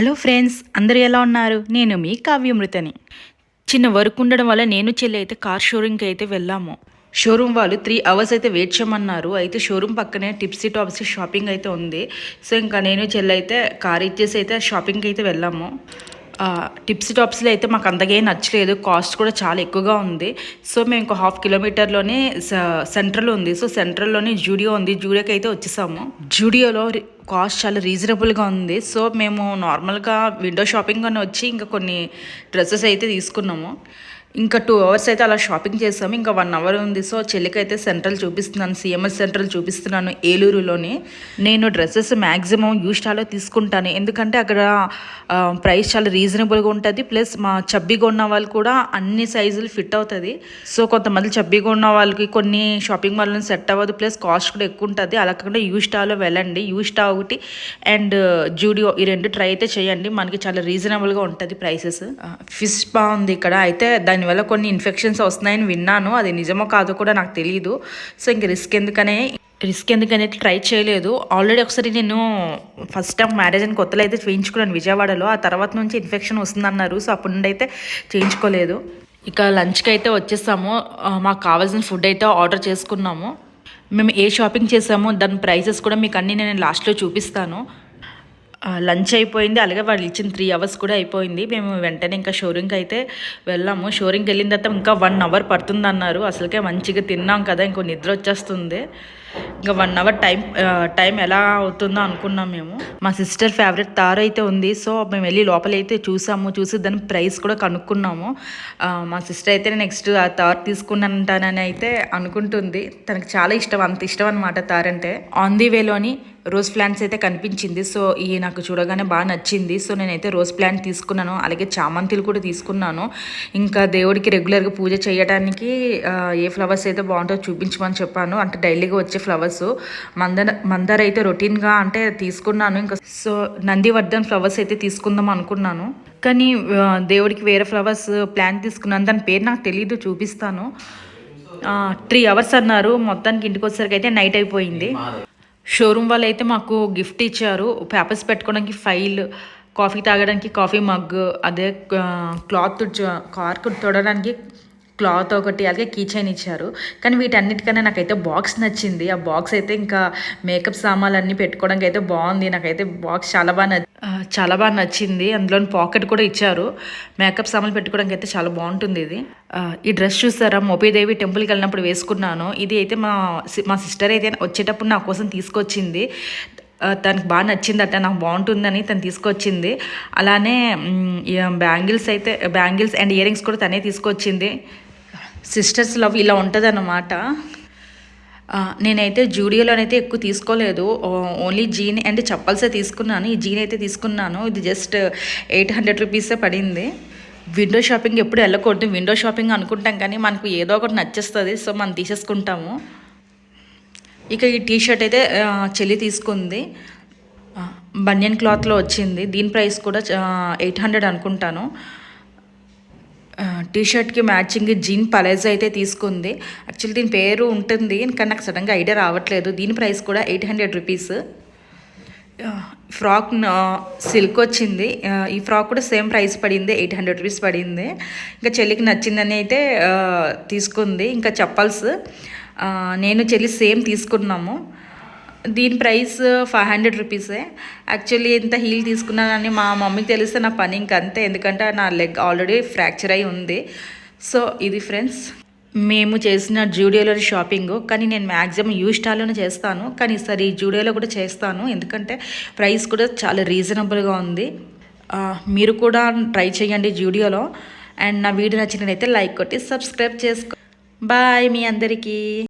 Hello friends అందరు ఎలా ఉన్నారు? నేను మీ కావ్యమృతని. చిన్న వర్క్ ఉండడం వల్ల నేను చెల్లి అయితే కార్ షోరూమ్కి అయితే వెళ్ళాము. షోరూమ్ వాళ్ళు త్రీ అవర్స్ అయితే వెయిట్ చేయమన్నారు. అయితే షోరూమ్ పక్కనే టిప్సీ టాప్సీ షాపింగ్ అయితే ఉంది. సో ఇంకా నేను చెల్లి అయితే కార్ ఇచ్చేసి అయితే షాపింగ్కి అయితే వెళ్ళాము. టిప్స్ టాప్స్లో అయితే మాకు అంతగా నచ్చలేదు. కాస్ట్ కూడా చాలా ఎక్కువగా ఉంది. సో మేము ఇంకో హాఫ్ కిలోమీటర్లోనే స- సెంట్రల్ ఉంది. సో సెంట్రల్లోనే జూడియో ఉంది. జూడియోకి అయితే వచ్చేసాము. జూడియోలో కాస్ట్ చాలా రీజనబుల్గా ఉంది. సో మేము నార్మల్గా విండో షాపింగ్ అని వచ్చి ఇంకా కొన్ని డ్రెస్సెస్ అయితే తీసుకున్నాము. ఇంకా టూ అవర్స్ అయితే అలా షాపింగ్ చేసాము. ఇంకా వన్ అవర్ ఉంది. సో చెల్లికైతే సెంట్రల్ చూపిస్తున్నాను. సిఎంఎస్ సెంట్రల్ చూపిస్తున్నాను ఏలూరులోని. నేను డ్రెస్సెస్ మ్యాక్సిమం యూస్టాలో తీసుకుంటాను. ఎందుకంటే అక్కడ ప్రైస్ చాలా రీజనబుల్గా ఉంటుంది. ప్లస్ మా చబ్బీగా ఉన్న వాళ్ళు కూడా అన్ని సైజులు ఫిట్ అవుతుంది. సో కొంతమంది చబ్బీగా ఉన్న వాళ్ళకి కొన్ని షాపింగ్ మాల్లో సెట్ అవ్వదు. ప్లస్ కాస్ట్ కూడా ఎక్కువ ఉంటుంది. అలా కాకుండా యూస్టాలో వెళ్ళండి. యూస్టా ఒకటి. అండ్ జూడియో uh, ఈ రెండు ట్రై అయితే చేయండి. మనకి చాలా రీజనబుల్గా ఉంటుంది ప్రైసెస్ ఫిష్ బాగుంది ఇక్కడ. అయితే దాని దానివల్ల కొన్ని ఇన్ఫెక్షన్స్ వస్తున్నాయని విన్నాను. అది నిజమో కాదో కూడా నాకు తెలియదు సో ఇంక రిస్క్ ఎందుకనే రిస్క్ ఎందుకనేది ట్రై చేయలేదు. ఆల్రెడీ ఒకసారి నేను ఫస్ట్ టైం మ్యారేజ్ అని కొత్తలో అయితే చేయించుకున్నాను విజయవాడలో. ఆ తర్వాత నుంచి ఇన్ఫెక్షన్ వస్తుందన్నారు. సో అప్పటి నుండి అయితే చేయించుకోలేదు. ఇక లంచ్కి అయితే వచ్చేసాము. మాకు కావాల్సిన ఫుడ్ అయితే ఆర్డర్ చేసుకున్నాము. మేము ఏ షాపింగ్ చేసామో దాని ప్రైసెస్ కూడా మీకు అన్నీ నేను లాస్ట్లో చూపిస్తాను. లంచ్ అయిపోయింది. అలాగే వాళ్ళు ఇచ్చిన త్రీ అవర్స్ కూడా అయిపోయింది. మేము వెంటనే ఇంకా షోరూమ్కి అయితే వెళ్ళాము. షోరింగ్కి వెళ్ళిన తర్వాత ఇంకా వన్ అవర్ పడుతుంది అన్నారు అసలుకే మంచిగా తిన్నాం కదా ఇంకో నిద్ర వచ్చేస్తుంది. ఇంకా వన్ అవర్ టైం టైం ఎలా అవుతుందో అనుకున్నాం మేము. మా సిస్టర్ ఫేవరెట్ తార్ అయితే ఉంది. సో మేము వెళ్ళి లోపల అయితే చూసాము. చూసి దాని ప్రైస్ కూడా కనుక్కున్నాము. మా సిస్టర్ అయితే నెక్స్ట్ ఆ తార్ తీసుకున్నానంటానని అయితే అనుకుంటుంది. తనకు చాలా ఇష్టం. అంత ఇష్టం అనమాట తార్ అంటే. ఆన్ ది వేలోని రోజ్ ప్లాంట్స్ అయితే కనిపించింది. సో ఈ నాకు చూడగానే బాగా నచ్చింది. సో నేనైతే రోజ్ ప్లాంట్ తీసుకున్నాను. అలాగే చామంతిలు కూడా తీసుకున్నాను. ఇంకా దేవుడికి రెగ్యులర్గా పూజ చేయడానికి ఏ ఫ్లవర్స్ అయితే బాగుంటుందో చూపించమని చెప్పాను. అంటే డైలీగా వచ్చే ఫ్లవర్స్ మందర మందార అయితే రొటీన్గా అంటే తీసుకున్నాను. ఇంకా సో నందివర్ధన్ ఫ్లవర్స్ అయితే తీసుకుందాం అనుకున్నాను. కానీ దేవుడికి వేరే ఫ్లవర్స్ ప్లాంట్ తీసుకున్నాను. దాని పేరు నాకు తెలియదు చూపిస్తాను. త్రీ అవర్స్ అన్నారు. మొత్తానికి ఇంటికి వచ్చేసరికి అయితే నైట్ అయిపోయింది. షోరూమ్ వాళ్ళు అయితే మాకు గిఫ్ట్ ఇచ్చారు. పేపర్స్ పెట్టుకోవడానికి ఫైల్ కాఫీ తాగడానికి కాఫీ మగ్ అదే క్లాత్ కార్ తొడడానికి క్లాత్ ఒకటి అలాగే కీ చైన్ ఇచ్చారు. కానీ వీటన్నిటికన్నా నాకైతే బాక్స్ నచ్చింది. ఆ బాక్స్ అయితే ఇంకా మేకప్ సామాన్లు అన్నీ పెట్టుకోవడానికి అయితే బాగుంది. నాకైతే బాక్స్ చాలా బాగా చాలా బాగా నచ్చింది. అందులో పాకెట్ కూడా ఇచ్చారు. మేకప్ సామాన్లు పెట్టుకోవడానికి అయితే చాలా బాగుంటుంది ఇది. ఈ డ్రెస్ చూసారా? మోపీదేవి టెంపుల్కి వెళ్ళినప్పుడు వేసుకున్నాను. ఇది అయితే మా సి- మా సిస్టర్ అయితే వచ్చేటప్పుడు నా కోసం తీసుకొచ్చింది. తనకు బాగా నచ్చిందట. నాకు బాగుంటుందని తను తీసుకొచ్చింది. అలానే బ్యాంగిల్స్ అయితే బ్యాంగిల్స్ అండ్ ఇయర్ రింగ్స్ కూడా తనే తీసుకొచ్చింది. సిస్టర్స్ లవ్ ఇలా ఉంటుంది అన్నమాట నేనైతే జూడియోలోనైతే ఎక్కువ తీసుకోలేదు. ఓ- ఓన్లీ జీన్ అండ్ చప్పల్సే తీసుకున్నాను. ఈ జీన్ అయితే తీసుకున్నాను. ఇది జస్ట్ ఎయిట్ హండ్రెడ్ రూపీసే పడింది. విండో షాపింగ్ ఎప్పుడు వెళ్ళకూడదు. విండో షాపింగ్ అనుకుంటాం కానీ మనకు ఏదో ఒకటి నచ్చేస్తుంది సో మనం తీసేసుకుంటాము. ఇక ఈ టీ షర్ట్ అయితే చెల్లి తీసుకుంది. బనియన్ క్లాత్లో వచ్చింది. దీని ప్రైస్ కూడా ఎయిట్ హండ్రెడ్ అనుకుంటాను. టీషర్ట్కి మ్యాచింగ్ జీన్ పలేజో అయితే తీసుకుంది. యాక్చువల్లీ దీని పేరు ఉంటుంది కానీ నాకు సడన్గా ఐడియా రావట్లేదు. దీని ప్రైస్ కూడా eight hundred rupees. Frock silk వచ్చింది. ఈ ఫ్రాక్ కూడా సేమ్ ప్రైస్ పడింది ఎయిట్ హండ్రెడ్ రూపీస్ పడింది. ఇంకా చెల్లికి నచ్చిందని అయితే తీసుకుంది. ఇంకా చెప్పల్స్ నేను చెల్లి సేమ్ తీసుకున్నాము. దీని ప్రైస్ ఫైవ్ హండ్రెడ్ రూపీసే. యాక్చువల్లీ ఎంత హీల్ తీసుకున్నానని మా మమ్మీకి తెలిస్తే నా పని ఇంక అంతే ఎందుకంటే నా లెగ్ ఆల్రెడీ ఫ్రాక్చర్ అయి ఉంది. సో ఇది ఫ్రెండ్స్ మేము చేసిన జూడియోలో షాపింగ్. కానీ నేను మ్యాక్సిమం యూ స్టార్లోనే చేస్తాను. కానీ ఈసారి జూడియోలో కూడా చేస్తాను. ఎందుకంటే ప్రైస్ కూడా చాలా రీజనబుల్గా ఉంది. మీరు కూడా ట్రై చేయండి జూడియోలో. అండ్ నా వీడియో నచ్చినట్లయితే లైక్ కొట్టి సబ్స్క్రైబ్ చేసుకో. బాయ్ మీ అందరికీ.